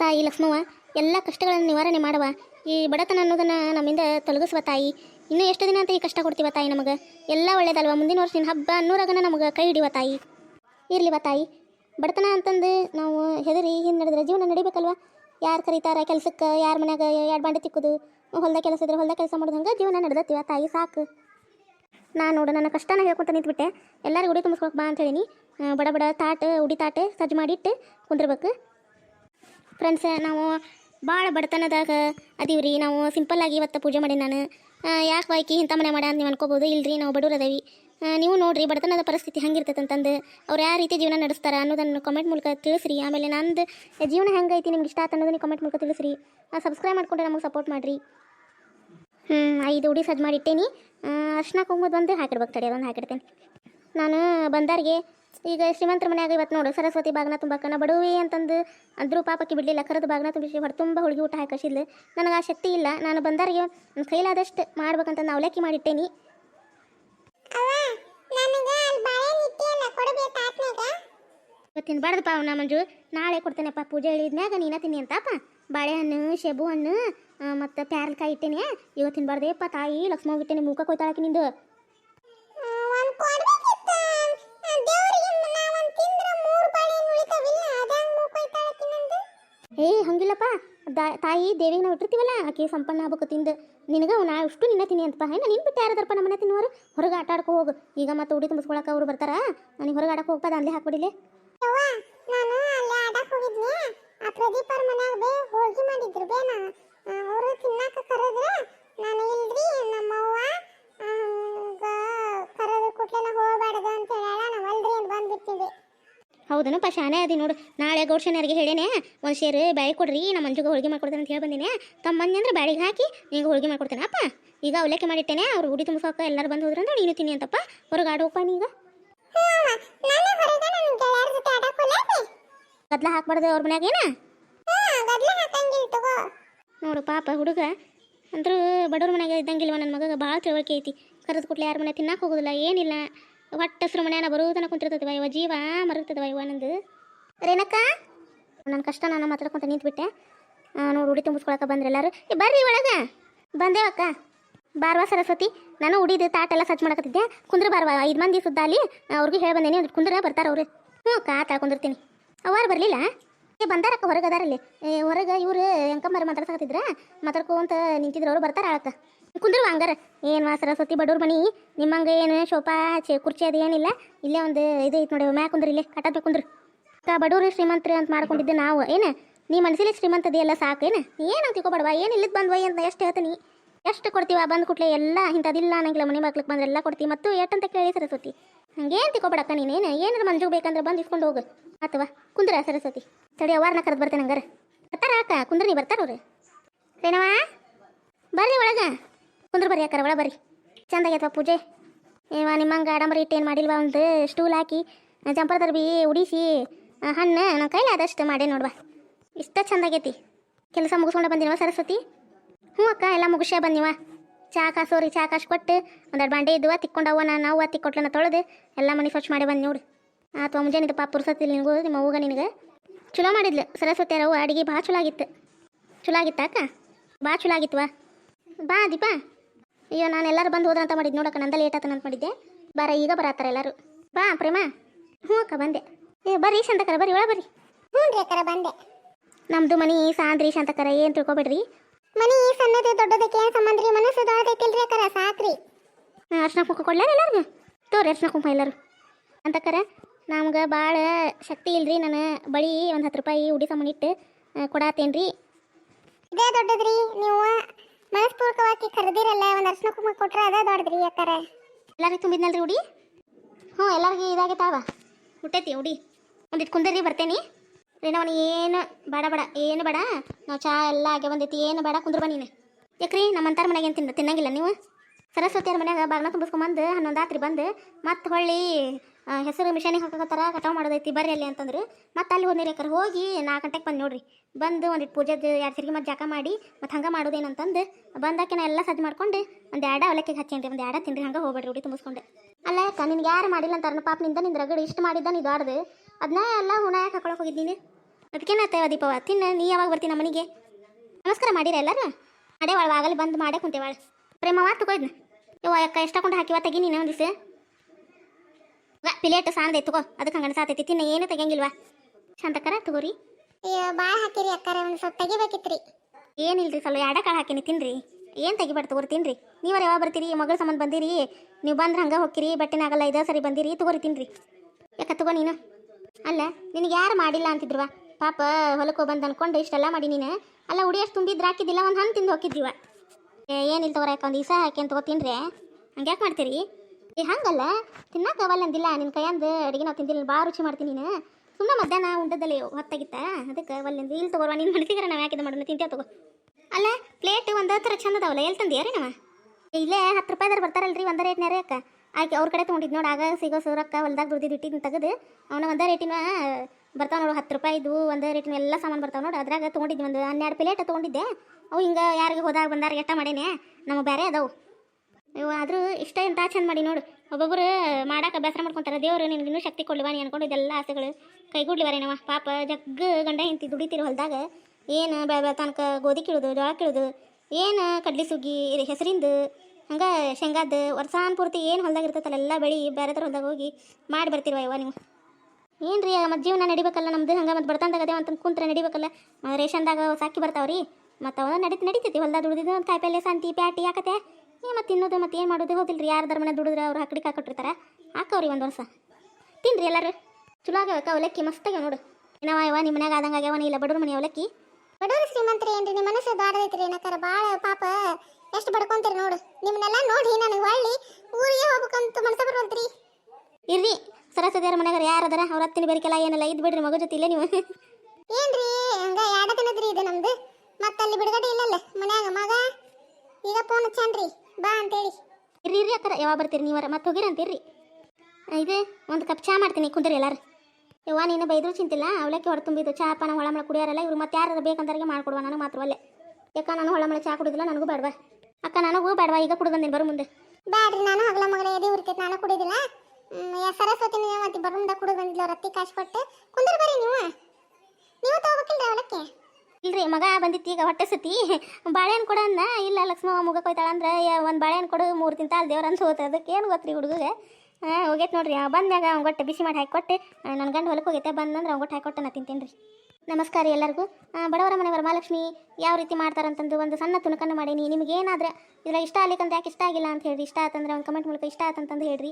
ತಾಯಿ ಲಕ್ಷ್ಮವ್ವ ಎಲ್ಲ ಕಷ್ಟಗಳನ್ನು ನಿವಾರಣೆ ಮಾಡುವ, ಈ ಬಡತನ ಅನ್ನೋದನ್ನು ನಮ್ಮಿಂದ ತೊಲಗಿಸುವ ತಾಯಿ. ಇನ್ನೂ ಎಷ್ಟು ದಿನ ಅಂತ ಈ ಕಷ್ಟ ಕೊಡ್ತೀವ ತಾಯಿ ನಮಗೆ? ಎಲ್ಲ ಒಳ್ಳೇದಲ್ವ? ಮುಂದಿನ ವರ್ಷದ ಹಬ್ಬ ಅನ್ನೂರಾಗನ ನಮಗೆ ಕೈ ಹಿಡಿಯುವ ತಾಯಿ. ಇರಲಿವ ತಾಯಿ. ಬಡತನ ಅಂತಂದು ನಾವು ಹೆದರಿ ಹಿಂದೆ ನಡೆದ್ರೆ ಜೀವನ ನಡಿಬೇಕಲ್ವ? ಯಾರು ಕರೀತಾರ ಕೆಲಸಕ್ಕೆ? ಯಾರ ಮನ್ಯಾಗ ಎರಡು ಬಾಂಡೆ ತಿಕ್ಕುದು? ಹೊಲ್ದಾಗ ಕೆಲಸ ಇದ್ರೆ ಹೊಲ್ದಾಗ ಕೆಲಸ ಮಾಡೋದು ಹಂಗೆ ಜೀವನ ನಡೆದತ್ತೀವ ತಾಯಿ, ಸಾಕು. ನಾನು ನೋಡು, ನನ್ನ ಕಷ್ಟನ ಹೇಳ್ಕೊಂತ ನಿಂತ್ಬಿಟ್ಟೆ. ಎಲ್ಲರಿಗೂ ಉಡಿ ತುಂಬಿಸ್ಕೊಳಕ್ಕೆ ಬಾ ಅಂತ ಹೇಳಿನಿ. ಬಡ ಬಡ ತಾಟ, ಉಡಿ ತಾಟೆ ಸಜ್ಜು ಮಾಡಿಟ್ಟು ಕುಂದಿರ್ಬೇಕು. ಫ್ರೆಂಡ್ಸ್ ನಾವು ಭಾಳ ಬಡತನದಾಗ ಅದೀವ್ರಿ. ನಾವು ಸಿಂಪಲ್ಲಾಗಿ ಇವತ್ತು ಪೂಜೆ ಮಾಡಿ ನಾನು. ಯಾಕೆ ಬಾಯ್ಕಿ ಇಂಥ ಮನೆ ಮಾಡ ಅಂತ ನೀವು ಅನ್ಕೋಬೋದು. ಇಲ್ರಿ ನಾವು ಬಡವ್ರು ಅದೇವಿ. ಆ, ನೀವು ನೋಡಿರಿ ಬಡತನದ ಪರಿಸ್ಥಿತಿ ಅಂತಂದು ಅವ್ರು ಯಾವ ರೀತಿ ಜೀವನ ನಡೆಸ್ತಾರೆ ಅನ್ನೋದನ್ನು ಕಮೆಂಟ್ ಮೂಲಕ ತಿಳಿಸ್ರಿ. ಆಮೇಲೆ ನಂದು ಜೀವನ ಹೆಂಗೈತಿ ನಿಮ್ಗೆ ಇಷ್ಟ ಆತ ಅನ್ನೋದನ್ನ ಕಮೆಂಟ್ ಮೂಲಕ ತಿಳಿಸ್ರಿ. ಸಬ್ಸ್ಕ್ರೈಬ್ ಮಾಡ್ಕೊಂಡ್ರೆ ನಮಗೆ ಸಪೋರ್ಟ್ ಮಾಡಿರಿ. ಹ್ಞೂ ಐದು ಉಡಿ ಸಜ್ಜು ಮಾಡಿಟ್ಟೇನಿ ಅರ್ಶಿನ ಕುಂಕುಮದ ಒಂದು ಹಾಕಿಡ್ಬೇಕು ತಡಿ ಅದೊಂದು ಹಾಕಿಡ್ತೇನೆ. ನಾನು ಬಂದಾರಿಗೆ ಈಗ ಶ್ರೀಮಂತರ ಮನೆಯಾಗ ಇವತ್ತು ನೋಡು ಸರಸ್ವತಿ ಬಾಗ್ನ ತುಂಬಕ್ಕನ ಬಡವಿ ಅಂತಂದು ಅಂದ್ರೂ ಪಾಪಕ್ಕೆ ಬಿಡಲಿಲ್ಲ ಕರೆದು ಬಾಗ್ನ ತುಂಬಿಸಿ ಹೊರ ತುಂಬ ಹುಡುಗಿ ಊಟ ಹಾಕಿಸಿದ್ಲು ನನಗೆ ಆ ಶಕ್ತಿ ಇಲ್ಲ ನಾನು ಬಂದಾರಿಗೆ ನನ್ನ ಕೈಲಾದಷ್ಟು ಮಾಡ್ಬೇಕಂತ ನಾ ಅವಲಕ್ಕಿ ಮಾಡಿಟ್ಟೇನಿ. ಇವತ್ತಿನ ತಿನ್ಬಾರ್ದಪ್ಪ ಅವನ ಮಂಜು ನಾಳೆ ಕೊಡ್ತೇನೆಪ್ಪ ಪೂಜೆ ಹೇಳಿದ್ಮ್ಯಾಗ ನೀನ ತಿನ್ನಿ ಅಂತಪ್ಪ ಬಾಳೆಹಣ್ಣು ಶೇಬು ಹಣ್ಣು ಮತ್ತು ಪ್ಯಾರಲ್ಕಾಯಿ ಇಟ್ಟೇನೆ. ಇವತ್ತು ತಿನ್ಬಾರ್ದೇಪ್ಪ ತಾಯಿ ಲಕ್ಷ್ಮಣ ಇಟ್ಟೇನೆ ಮೂಕ ಕೊಯ್ತಾಳಕ್ಕೆ ನಿಂದು. ಏ, ಹಂಗಿಲ್ಲಪ್ಪ. ತಾಯಿ ದೇವಿಗೆ ನಾವು ಇಟ್ಟಿರ್ತೀವಲ್ಲ, ಆಕೆ ಸಂಪನ್ನ ಆಗ್ಬೇಕು ತಿಂದು. ನಿನಗೆ ನಾ ಇಷ್ಟು ನಿನ್ನ ತಿನ್ನಿ ಅಂತಪ್ಪ ಏನ ನಿನ್ನ ಬಿಟ್ಟು ಯಾರದಪ್ಪ ನಮ್ಮನೆ ತಿನ್ನುವರು ಹೊರಗೆ ಆಟ ಆಡ್ಕೊ ಹೋಗು. ಈಗ ಮತ್ತೆ ಉಡಿ ತುಂಬಿಸ್ಕೊಳಕ್ಕೆ ಅವರು ಬರ್ತಾರ. ನನಗೆ ಹೊರಗೆ ಆಡಕ್ಕೆ ಹೋಗ್ಪದ ಅಲ್ಲಿ ಹಾಕ್ಬಿಡಿಲೆ. ನಾನು ಅಲ್ಲೇ ಆ ಪ್ರದೀಪ್ ಬೇ ಮಾಡಿದ್ರು ಬೇನ ಅವರು ತಿನ್ನಾಕ ಕರೆದ್ರೆ ನಾನು ಇಲ್ರಿ ನಮ್ಮವ್ವ ಕರೆದ ಕೂಟ್ಲೆನ ಹೋಗ್ಬಾರ್ದು ಅಂತ ಹೇಳ ನಾವು ಅಲ್ರಿ ಅಂತ ಬಂದ್ಬಿಟ್ಟಿದ್ವಿ ಹೌದನಪ್ಪ ಶಾನೆ ಅದಿ ನೋಡು. ನಾಳೆ ಗೌಡ್ಶನರಿಗೆ ಹೇಳೇನೆ, ಒಂದು ಶೇರು ಬ್ಯಾಳಿ ಕೊಡ್ರಿ ನಮ್ಮ ಮಂಜುಗ ಹೋಳಿಗೆ ಮಾಡ್ಕೊಡ್ತೇನೆ ಅಂತ ಹೇಳಿ ಬಂದಿನಿ ತಮ್ಮ ಮಂದಿ ಅಂದ್ರೆ ಬ್ಯಾಳಿಗೆ ಹಾಕಿ ನಿಂಗೆ ಹೋಳಿಗೆ ಮಾಡ್ಕೊಡ್ತೇನೆ, ಅಪ್ಪ. ಈಗ ಅವಲಕ್ಕಿ ಮಾಡಿಟ್ಟೇನೆ, ಅವ್ರು ಉಡಿ ತುಂಬಿಸೋಕೆ ಎಲ್ಲರೂ ಬಂದು ಹೋದ್ರಂದ್ರೆ ನೀನು ತಿನ್ನಿ ಅಂತಪ್ಪ. ಹೊರಗೆ ಆಡೋಪ್ಪ ನೀಗ ಗದ್ಲ ಹಾಕ್ಬಾರ್ದು ಅವ್ರ ಮನ್ಯಾಗ ಏನ? ನೋಡು ಪಾಪ ಹುಡುಗ, ಅಂದ್ರೂ ಬಡವ್ರ ಮನೆಯಾಗ ಇದ್ದಂಗಿಲ್ವ ನನ್ನ ಮಗ ಭಾಳ ತಿಳುವಳಿಕೆ ಐತಿ. ಕರೆದು ಕೊಟ್ಲೆ ಯಾರ ಮನೆ ತಿನ್ನಕ್ಕೆ ಹೋಗೋದಿಲ್ಲ, ಏನಿಲ್ಲ. ಹೊಟ್ಟೆ ಹಸಿರು ಮನ್ಯಾನ ಬರೋದನ್ನ ಕುಂತಿರ್ತದವ ಇವ ಜೀವ ಮರಗ್ತದವ ಇವ ನಂದು ರೇನಕ್ಕ ನನ್ನ ಕಷ್ಟ ನಾನು ಮಾತಾಡ್ಕೊಂತ ನಿಂತ್ಬಿಟ್ಟೆ. ನೋಡು ಉಡಿ ತುಂಬಿಸ್ಕೊಳಕ ಬಂದ್ರೆ ಎಲ್ಲರೂ. ಏ, ಬರ್ರಿ ಒಳಗೆ. ಬಂದೇವಕ್ಕ ಬಾರ್ವಾ ಸರಸ್ವತಿ. ನಾನು ಉಡಿದು ತಾಟೆಲ್ಲ ಸಜ್ಜು ಮಾಡಕತ್ತಿದ್ದೆ. ಕುಂದ್ರ ಬಾರ್ವಾ ಐದು ಮಂದಿ ಸುದ್ದ ಅಲ್ಲಿ ಅವ್ರಿಗೂ ಹೇಳಿ ಬಂದೇನಿ ಕುಂದ್ರ ಬರ್ತಾರೆ ಅವ್ರು. ಹ್ಞೂ ಅಕ್ಕ ಆತ ಕುಂದಿರ್ತೀನಿ. ಅವಾರು ಬರಲಿಲ್ಲ? ಬಂದಾರಕ್ಕ ಹೊರಗೆ ಅದಾರಲ್ಲಿ. ಏ, ಹೊರಗೆ ಇವ್ರು ಎಂಕಮ್ಮರ ಮಾತಾಡ್ಸಕತ್ತಿದ್ರ? ಮಾತಾಡ್ಕೊಂತ ನಿಂತಿದ್ರು ಅವ್ರು, ಬರ್ತಾರ ಆಳಕ್ಕ. ಕುಂದ್ರು ಹಂಗಾರ. ಏನು ಸರಸ್ವತಿ ಬಡವ್ರ ಮನಿ, ನಿಮ್ಮಂಗೆ ಏನು ಶೋಪಾ ಚೆ, ಕುರ್ಚಿ ಅದು ಏನಿಲ್ಲ. ಇಲ್ಲೇ ಒಂದು ಇದು ಐತೆ ನೋಡಿ ಮ್ಯಾಕ್ ಕುಂದ್ರಿ ಇಲ್ಲೇ ಕಟ್ಟದ ಕುಂದ್ರು. ಅಕ್ಕ ಬಡವ್ರು ಶ್ರೀಮಂತ್ರಿ ಅಂತ ಮಾಡ್ಕೊಂಡಿದ್ದೆ ನಾವು. ಏನು? ನೀ ಮನಸ್ಸಲ್ಲಿ ಶ್ರೀಮಂತದಿ ಎಲ್ಲ ಸಾಕೇನು ಏನು ತಿಳ್ಕೊಬೇಡವಾ ಏನು ಇಲ್ಲದ ಬಂದ್ವ ಅಂತ ಎಷ್ಟು ಹೇಳ್ತೀನಿ ಎಷ್ಟು ಕೊಡ್ತೀವ? ಬಂದ ಕೂಡಲೇ ಎಲ್ಲ ಇಂಥದಿಲ್ಲ ಅನ್ನಂಗಿಲ್ಲ ಮನೆ ಮಕ್ಳಿಗೆ ಬಂದ್ರೆ ಎಲ್ಲ ಕೊಡ್ತೀವಿ. ಮತ್ತು ಎಷ್ಟಂತ ಕೇಳಿ ಸರಸ್ವತಿ. ಹಂಗೇನು ತಿಳ್ಕೊಬೇಡಕ್ಕ ನೀನೇನು ಏನಾದ್ರು ಮಂಜು ಬೇಕಂದ್ರೆ ಬಂದು ಇಸ್ಕೊಂಡು ಹೋಗು. ಅಥವಾ ಕುಂದ್ರ ಸರಸ್ವತಿ. ತಡಿ ಅವಾರನ ಕರೆದು ಬರ್ತೇನೆ ಹಂಗಾರೆ. ಬರ್ತಾರ ಅಕ್ಕ? ಕುಂದ್ರ ನೀ ಬರ್ತಾರವ್ರು ರೇಣವಾ ಬರ್ರಿ ಒಳಗ. ಕುಂದ್ರ ಬರ್ರಿ ಅಕ್ಕಾರ ಒಳ ಬರ್ರಿ. ಚಂದಾಗೈತವ ಪೂಜೆ. ಏವ ನಿಮ್ಮಂಗೆ ಆಡಂಬರಿ ಏನು ಮಾಡಿಲ್ವಾ? ಒಂದು ಸ್ಟೂಲ್ ಹಾಕಿ ಜಂಪರ್ ದರ್ಬಿ ಉಡಿಸಿ ಹಣ್ಣು ನನ್ನ ಕೈಲಿ ಆದಷ್ಟು ಮಾಡೇ ನೋಡ್ವಾ. ಇಷ್ಟ ಚಂದಾಗೈತಿ ಕೆಲಸ ಮುಗಿಸ್ಕೊಂಡು ಬಂದಿನವ ಸರಸ್ವತಿ? ಹ್ಞೂ ಅಕ್ಕ ಎಲ್ಲ ಮುಗಿಸ್ಯಾ ಬಂದಿವ ಚಾ ಕಾಸೋರಿ ಚಾ ಕಾಸು ಕೊಟ್ಟು ಒಂದೆರಡು ಬಾಂಡೆ ಇದ್ದುವ ತಿಕ್ಕೊಂಡವ ನಾನು ಅವ್ವ ತಿಕ್ಕೊಟ್ಲನ್ನ ತೊಳೆದು ಎಲ್ಲ ಮನೆ ಸ್ವಚ್ಛ ಮಾಡಿ ಬಂದು ನೋಡಿ. ಅಥವಾ ಮುಂಜಾನೆ ಪಾಪ ಪುರ್ಸತ್ತಿಲ್ಲ ನಿನಗೂ ನಿಮ್ಮ ಅವ್ಗ ನಿನಗೆ. ಚಲೋ ಮಾಡಿದ್ಲು ಸರಸ್ವತಿ ಅವ್ವ ಅಡಿಗೆ ಭಾಳ ಚಲೋ ಆಗಿತ್ತು. ಚಲೋ ಆಗಿತ್ತಾ ಅಕ್ಕ? ಭಾಳ ಚಲೋ ಆಗಿತ್ವಾ ಬಾ ದೀಪಾ. ಅಯ್ಯೋ ನಾನು ಎಲ್ಲರೂ ಬಂದು ಹೋದ್ರಂತ ಮಾಡಿದ್ದು ನೋಡಕ್ಕ ನಂದ ಲೇಟ್ ಆತನ ಅಂತ ಮಾಡಿದ್ದೆ. ಬರ ಈಗ ಬರತ್ತಾರ ಎಲ್ಲರೂ. ಬಾ ಪ್ರೇಮ. ಹ್ಞೂ ಅಕ್ಕ ಬಂದೆ. ಏ ಬರ್ರಿ ಶಾಂತಕರ ಬರ್ರಿ ಒಳ ಬರ್ರಿ. ಹ್ಞೂ ರೀ ಅಕ್ಕರ ಬಂದೆ. ನಮ್ಮದು ಮನೆ ಸಾಂದ್ರಿ ಶಾಂತಕರ ಏನು ತಿಳ್ಕೊಬೇಡ್ರಿ? ಮನಿ ಸಣ್ಣದು ದೊಡ್ಡದಕ್ಕೆ ಏನು ಸಂಬಂಧ ರೀ? ಮನಸ್ಸು ದೊಡ್ಡದೈತಿಲ್ರಿ ಅಕ್ಕರ, ಸಾಕ್ರಿ. ಅರ್ಶಿನ ಕುಂಕ ಕೊಡ್ಲಾರ ಎಲ್ಲರಿಗೂ? ತೋರಿ ಅರ್ಶನ ಕುಂಕ ಎಲ್ಲರು ಅಂತಕ್ಕರ ನಮ್ಗೆ ಭಾಳ ಶಕ್ತಿ ಇಲ್ರಿ ನಾನು ಬಳಿ ಒಂದು ಹತ್ತು ರೂಪಾಯಿ ಉಡಿ ಸಾಮಾನು ಇಟ್ಟು ಕೊಡಾತೇನು ರೀ ಇದೇ ದೊಡ್ಡದ್ರಿ, ನೀವು ಮನಸ್ಪೂರ್ವಕವಾಗಿ ಕರೆದಿರಲ್ಲ, ಒಂದು ಅರ್ಶನ ಕುಂಕ ಕೊಟ್ರೆ ಅದೇ ದೊಡ್ಡದ್ರಿ ಅಕ್ಕರ. ಎಲ್ಲರಿಗೂ ತುಂಬಿದ್ನಲ್ರಿ ಉಡಿ? ಹ್ಞೂ, ಎಲ್ಲರಿಗೂ ಇದಾಗೈತಾವ ಹುಟ್ಟೈತಿ ಉಡಿ. ಒಂದಿಟ್ಟು ಕುಂದರಿ ಬರ್ತೇನಿ. ರೇಣವನಿ ಏನು ಬೇಡ ಬೇಡ, ಏನು ಬೇಡ. ನಾವು ಚಾ ಎಲ್ಲ ಆಗಿ ಬಂದೈತಿ, ಏನು ಬೇಡ, ಕುಂದ್ರ ಬನ್ನಿ ನೀನು. ಯಾಕ್ರಿ ನಮ್ಮಂತಾರ ಮನೆಗೆ ತಿನ್ನ ತಿನ್ನಂಗಿಲ್ಲ ನೀವು? ಸರಸ್ವತಿಯರ ಮನ್ಯಾಗ ಬಾಗ್ನ ತುಂಬಿಸ್ಕೊಂಬಂದು ಹನ್ನೊಂದು ಆತ್ರಿ ಬಂದು, ಮತ್ತೆ ಹೊಳ್ಳಿ ಹೆಸರು ಮಿಷನಿಗೆ ಹಾಕಕತ್ತಾರ, ಕಟಾವು ಮಾಡೋದೈತಿ ಬರ್ರಿ ಅಲ್ಲಿ ಅಂತಂದ್ರೆ. ಮತ್ತೆ ಅಲ್ಲಿ ಹೋದ್ರಿ ಯಾಕಂದ್ರೆ ಹೋಗಿ ನಾಲ್ಕು ಗಂಟೆಗೆ ಬಂದು ನೋಡ್ರಿ. ಬಂದು ಒಂದಿಟ್ಟು ಪೂಜೆದು ಎರಡು ಸಿರಿಗೆ ಮತ್ತೆ ಜಾಕ ಮಾಡಿ, ಮತ್ತೆ ಹಂಗೆ ಮಾಡೋದೇನಂತಂದು ಬಂದಾಕಿನ ಎಲ್ಲ ಸಜ್ಜು ಮಾಡ್ಕೊಂಡು ಒಂದು ಎರಡ ಅವಲಕ್ಕಿಗೆ ಹಚ್ಚೇನ್ರಿ ಒಂದು ಎರಡ ತಿನ್ರಿ ಹಂಗೆ ಹೋಗ್ಬೇಡ್ರಿ ಉಡಿ ತುಂಬಿಸ್ಕೊಂಡು ಅಲ್ಲ ಯಾಕೆ, ನಿನ್ಗೆ ಯಾರು ಮಾಡಿಲ್ಲ ಅಂತಾರನ, ಪಾಪ ನಿಂದ ನಿಂದ ರಗಡ್ ಇಷ್ಟು ಮಾಡಿದ್ದ ನೀ ದೊಡ್ದು ಅದನ್ನ ಎಲ್ಲ ಹುಣ ಯಾಕೆ ಹಾಕೊಳಕ್ಕೆ ಹೋಗಿದ್ದೀನಿ ನೀನು ಅದಕ್ಕೇನಾಗ್ತೇವ ದೀಪವ ತಿನ್ನ ನೀ ಯಾವಾಗ ಬರ್ತೀನಿ ನಮ್ಮ ಮನೆಗೆ? ನಮಸ್ಕಾರ ಮಾಡಿರ ಎಲ್ಲರೂ ಮಾಡೇ ಒಳ ಆಗಲಿ ಬಂದು ಮಾಡೇ ಕುಂತೇವಾಳ ಪ್ರೇಮ ಮಾತು ತಗೋ ಇವ ಅಕ್ಕ ಎಷ್ಟಾಕೊಂಡು ಹಾಕಿವ ತೆಗಿ ನೀನು ಒಂದು ದಿವಸ ಪ್ಲೇಟ್ ಸಾಂದೈತೆ ತಗೋ ಅದಕ್ಕೆ ಹಂಗನ ಸಾತೈತಿ. ತಿನ್ನ ಏನು ತೆಗಿಯಂಗಿಲ್ವಾ? ಶಾಂತಕರ ತಗೋರಿ. ಭಾಳ ಹಾಕಿರಿ ಅಕ್ಕಾರ ಒಂದು ಸ್ವಲ್ಪ ತೆಗಿಬೇಕಿತ್ರಿ. ಏನಿಲ್ರಿ ಸ್ವಲ್ಪ ಎಡ ಕಾಳು ಹಾಕಿನಿ ತಿನ್ರಿ. ಏನು ತೆಗಿಬಾರ್ದು ತಗೋರಿ ತಿನ್ರಿ. ನೀವ್ರು ಯಾವಾಗ ಬರ್ತೀರಿ? ಮಗಳ ಸಂಬಂಧ ಬಂದಿರಿ? ನೀವು ಬಂದ್ರೆ ಹಂಗೆ ಹೋಗ್ತೀರಿ? ಬಟ್ಟೆನ ಆಗಲ್ಲ ಇದೇ ಸರಿ ಬಂದಿರಿ? ತಗೋರಿ ತಿನ್ರಿ. ಯಾಕ ತಗೋ ನೀನು? ಅಲ್ಲ, ನಿನಗೆ ಯಾರು ಮಾಡಿಲ್ಲ ಅಂತಿದ್ರುವ? ಪಾಪ ಹೊಲಕ್ಕೆ ಬಂದು ಅನ್ಕೊಂಡು ಇಷ್ಟೆಲ್ಲ ಮಾಡಿ ನೀನು. ಅಲ್ಲ ಉಡಿ ಅಷ್ಟು ತುಂಬಿದ್ರೆ ಹಾಕಿದ್ದಿಲ್ಲ, ಒಂದು ಹಣ್ಣು ತಿಂದು ಹೋಗಿದ್ದೀವ. ಏನಿಲ್ಲ ತಗೋರ ಒಂದು ಇಸ ಹಾಕಿ ಅಂತ ತಿನ್ರಿ ಹಂಗೆ ಯಾಕೆ ಮಾಡ್ತೀರಿ? ಏ, ಹಂಗಲ್ಲ. ತಿನ್ನಕ್ಕೆ ಅವಲ್ಲಂದಿಲ್ಲ ನಿನ್ನ ಕೈಯಂದು ಅಡುಗೆ ನಾವು ತಿಂದಿಲ್ಲ ಭಾಳ ರುಚಿ ಮಾಡ್ತೀನಿ ನೀನು. ಸುಮ್ಮನೆ ಮಧ್ಯಾಹ್ನ ಉಂಡದಲ್ಲಿ ಹೊತ್ತಾಗಿತ್ತ? ಅದಕ್ಕೆ ಒಲ್ಲಿಂದ ಇಲ್ಲಿ ತಗೋರ್ವ, ನೀನು ಮನಸ್ಸಿಗಾರ ನಾವು ಯಾಕಿದ ಮಾಡೋಣ ತಿಂತೇವೆ ತಗೋ. ಅಲ್ಲ ಪ್ಲೇಟ್ ಒಂದು ಥರ ಚಂದ ಅದಾವಲ್ಲ ಎಲ್ಲಿ ತಂದಿಯಾರಿ ನಾವು? ಇಲ್ಲೇ ಹತ್ತು ರೂಪಾಯಿದಾರ ಬರ್ತಾರಲ್ರಿ, ಒಂದೇ ರೇಟ್ನ್ಯಾರ ಯಾಕ ಆಕೆ ಅವ್ರ ಕಡೆ ತೊಗೊಂಡಿದ್ದು ನೋಡಿ. ಆಗ ಸಿಗೋ ಸೂರಕ್ಕ ಹೊಲ್ದಾಗ ದುಡ್ದಿದ್ದು ಇಟ್ಟಿದ್ದು ತೆಗೆದು ಅವನ ಒಂದೇ ರೇಟಿನ ಬರ್ತಾವ ನೋಡು. ಹತ್ತು ರೂಪಾಯಿದು ಒಂದೇ ರೇಟಿನ ಎಲ್ಲ ಸಾಮಾನು ಬರ್ತಾವ ನೋಡು. ಅದ್ರಾಗ ತೊಗೊಂಡಿದ್ವಿ ಒಂದು ಹನ್ನೆರಡು ಪ್ಲೇಟ್ ತೊಗೊಂಡಿದ್ದೆ. ಅವು ಹಿಂಗೆ ಯಾರಿಗೆ ಹೋದಾಗ ಬಂದಾರ ಎಷ್ಟ ಮಾಡೇನೆ. ನಮ್ಮ ಬೇರೆ ಅದಾವು. ಇವು ಆದರೂ ಇಷ್ಟ ಎಂತ ಚಂದ ಮಾಡಿ ನೋಡು. ಒಬ್ಬೊಬ್ಬರು ಮಾಡಕ್ಕೆ ಬೇಸರ ಮಾಡ್ಕೊಂತಾರೆ. ದೇವರು ನಿನ್ಗೆ ಇನ್ನೂ ಶಕ್ತಿ ಕೊಡ್ಲಿವಾ ನೀ ಅನ್ಕೊಂಡು ಇದೆಲ್ಲ ಆಸೆಗಳು ಕೈಗೂಡ್ಲಿವಾರೇನವ. ನಾವು ಪಾಪ ಜಗ್ಗ ಗಂಡ ಹೆಂಡತಿ ದುಡಿತಿರು ಹೊಲ್ದಾಗ ಏನು ಬೆಳ ತನಕ ಗೋಧಿ ಕೀಳೋದು, ಜೋಳ ಕೀಳೋದು, ಏನು ಕಡ್ಲಿ ಸುಗ್ಗಿ ಹೆಸರಿಂದು ಹಂಗೆ ಶೇಂಗಾದ ವರ್ಷಾನ್ ಪೂರ್ತಿ ಏನು ಹೊಲ್ದಾಗ ಇರ್ತೈತಲ್ಲ, ಎಲ್ಲ ಬೆಳಿ ಬೇರೆ ಥರ ಹೊಲ್ದಾಗ ಹೋಗಿ ಮಾಡಿ ಬರ್ತೀರವ ಇವ ನೀವು. ಏನು ರೀ ಮತ್ತು ಜೀವನ ನಡಿಬೇಕಲ್ಲ ನಮ್ದು, ಹಂಗೆ ಮತ್ತು ಬರ್ತಂದಾಗ ಅದೇವ ಅಂತ ಕುಂತ್ರೆ ನಡಿಬೇಕಲ್ಲ. ರೇಷನ್ದಾಗ ಸಾಕಿ ಬರ್ತಾವ್ರಿ, ಮತ್ತು ಅವ ನಡೀತಿ, ನಡೀತೈತಿ ಹೊಲ್ದಾಗ ದುಡಿದಿದ್ದು ಒಂದು ಕಾಯಿಪಲ್ಲೆ, ಸಂತಿ, ಪ್ಯಾಟಿ ಯಾಕತೆ ಏ, ಮತ್ತು ತಿನ್ನೋದು ಮತ್ತು ಏನು ಮಾಡೋದು ರೀ ಯಾರ್ದಾರ ಮನೆ ದುಡಿದ್ರೆ ಅವ್ರು ಹಕ್ಕಡಿ ಹಾಕೊಟ್ಟಿರ್ತಾರೆ. ಹಾಕವ್ರಿ ಒಂದು ವರ್ಷ. ತಿನ್ರಿ ಎಲ್ಲರೂ. ಚಲೋ ಆಗ್ಯಾವಕ್ಕ ಅವಲಕ್ಕಿ ಮಸ್ತಾಗ್ಯಾವ ನೋಡು. ಏನವ ಇವ ನಿಮ್ಮ ಮನ್ಯಾಗ ಆದಂಗೆ ಆಗ್ಯಾವ ಇಲ್ಲ ಬಡವ್ರ ಮನೆ ಅವಲಕ್ಕಿ? ಬಡವ್ರ ಶ್ರೀಮಂತರಿ ಏನ್ರಿ ನಿಮ್ಮ ಮನಸ್ಸು ದಾಡದೈತ್ರಿ, ಏನಕ್ಕಾರ ಭಾಳ ಪಾಪ. ಎಷ್ಟು ಬಡ್ಕೊಂತೀರಿ ನೋಡು. ನಿಮ್ಮನ್ನೆಲ್ಲ ನೋಡಿ ನನಗೆ ಹೊಳ್ಳಿ ಊರಿಗೆ ಹೋಗ್ಬೇಕಂತ ಮನಸ್ಸು ಬರುವಂತ್ರಿ ಇರ್ರಿ ಸರಸ್ವತಿಯರ ಮನೆಗಾರ ಯಾರದಾರ ಅವ್ರ ಹತ್ತಿನ ಬೇರಿಕೆಲ್ಲ ಏನಿಲ್ಲ ಇದು ಬಿಡ್ರಿ ಮಗ ಜೊತೆ ಇಲ್ಲ ನೀವು. ಏನ್ರಿ ಹಂಗ ಎರಡ ದಿನದ್ರಿ ಇದು ನಮ್ದು. ಮತ್ತೆ ಅಲ್ಲಿ ಬಿಡುಗಡೆ ಇಲ್ಲಲ್ಲ ಮನ್ಯಾಗ ಮಗ. ಈಗ ಫೋನ್ ಹಚ್ಚಾನ್ರಿ ಬಾ ಅಂತೇಳಿ. ಇರ್ರಿ ಇರ್ರಿ ಅಕ್ಕರ ಯಾವಾಗ ಬರ್ತೀರಿ ನೀವರ? ಮತ್ತೆ ಹೋಗಿರಂತೀರ್ರಿ ಇದು ಒಂದು ಕಪ್ ಚಾ ಮಾಡ್ತೀನಿ ಕುಂದ್ರಿ ಎಲ್ಲಾರು. ಯವ್ವ ನೀನು ಬೈದ್ರು ಚಿಂತಿಲ್ಲ? ಅವಲಕ್ಕಿ ಹೊಡೆ ತುಂಬಿದ್ದು. ಚಾ ಪಾನ ಹೊಳಮಳ ಕುಡಿಯಾರಲ್ಲ ಇವ್ರು ಮತ್ತೆ ಯಾರು ಬೇಕಂತಾರಿಗೆ ಮಾಡ್ಕೊಡುವ. ನಾನು ಮಾತ್ರ ಒಲ್ಲೆ. ಯಾಕ ನಾನು ಹೊಳಮಳ ಚಾ ಕುಡಿದಿಲ್ಲ ನನಗೂ ಬೇಡವಾ? ಅಕ್ಕ ನನಗೂ ಬೇಡವಾ? ಈಗ ಕುಡಿದು ಬರು ಬರೋ ಮುಂದೆ. ಬ್ಯಾಡ್ರಿ ನಾನು ಹಗಲ ಮಗಳ ಎದೆ ಉರ್ತೈತೆ ನಾನು ಕುಡಿದಿಲ್ಲ. ಸರಸ್ವತಿ ಮತ್ತೆ ಬರುಂದ ಕುಡಿದು ಬಂದಿಲ್ಲ ರತ್ತಿ ಕಾಸು ಕೊಟ್ಟು. ಕುಂದ್ರ ಬರ್ರಿ ನೀವು. ನೀವು ತಗೋಬೇಕಿಲ್ರಿ ಅವಲಕ್ಕೆ? ಇಲ್ರಿ ಮಗ ಬಂದಿತ್ತು ಈಗ ಹೊಟ್ಟೆ ಸತಿ ಬಾಳೆಹಣ್ಣು ಕೊಡ ಅನ್ನ ಇಲ್ಲ ಲಕ್ಷ್ಮ ಮುಗ ಕೊಯ್ತಾಳ ಅಂದ್ರೆ ಒಂದು ಬಾಳೆಹಣ್ಣು ಕೊಡು ಮೂರು ತಿಂತಾಳ ದೇವ್ರ ಅಂತ ಹೋತ ಅದಕ್ಕೆ ಏನು ಗೊತ್ತ್ರಿ ಹುಡುಗಗೆ? ಹಾಂ ಹೋಗೈತೆ ನೋಡ್ರಿ. ಬಂದಾಗ ಅವ್ನ ಗೊಟ್ಟೆ ಬಿಸಿ ಮಾಡಿ ಹಾಕಿ ಕೊಟ್ಟು ನನ್ನ ಗಂಡ ಹೊಲಕ್ಕೆ ಹೋಗೈತೆ ಬಂದಂದ್ರೆ ಅವ್ನ ಗೊಟ್ಟೆ ಹಾಕೊಟ್ಟೆ ನಾ ತಿಂತೀನಿ ರೀ ನಮಸ್ಕಾರ ಎಲ್ಲರಿಗೂ. ಬಡವರ ಮನೆ ವರಮಹಾಲಕ್ಷ್ಮಿ ಯಾವ ರೀತಿ ಮಾಡ್ತಾರಂತಂದು ಒಂದು ಸಣ್ಣ ತುಣುಕನ್ನು ಮಾಡೀನಿ. ನಿಮ್ಗೆ ಇದರ ಇಷ್ಟ ಆಗ್ಲಿಕ್ಕಂತ ಯಾಕೆ ಇಷ್ಟ ಆಗಿಲ್ಲ ಅಂತ ಹೇಳಿ ಇಷ್ಟ ಆತಂದ್ರೆ ಒಂದು ಕಮೆಂಟ್ ಮೂಲಕ ಇಷ್ಟ ಆತಂತಂದು ಹೇಳಿರಿ.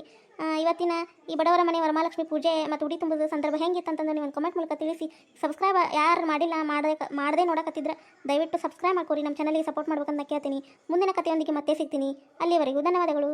ಇವತ್ತಿನ ಈ ಬಡವರ ಮನೆ ವರಮಹಾಲಕ್ಷ್ಮಿ ಪೂಜೆ ಮತ್ತು ಉಡಿ ತುಂಬುದ ಸಂದರ್ಭ ಹೆಂಗಿತ್ತಂತಂದು ನೀವು ಒಂದು ಕಮೆಂಟ್ ಮೂಲಕ ತಿಳಿಸಿ. ಸಬ್ಸ್ಕ್ರೈಬ್ ಯಾರು ಮಾಡಿಲ್ಲ, ಮಾಡದೆ ಮಾಡದೆ ನೋಡಕತ್ತಿದ್ರೆ ದಯವಿಟ್ಟು ಸಬ್ಸ್ಕ್ರೈಬ್ ಮಾಡ್ಕೊರಿ. ನಮ್ಮ ಚಾನಲ್ಗೆ ಸಪೋರ್ಟ್ ಮಾಡ್ಬೇಕಂತ ಕೇಳ್ತೀನಿ. ಮುಂದಿನ ಕಥೆಯೊಂದಿಗೆ ಮತ್ತೆ ಸಿಗ್ತೀನಿ. ಅಲ್ಲಿವರೆಗೂ ಧನ್ಯವಾದಗಳು.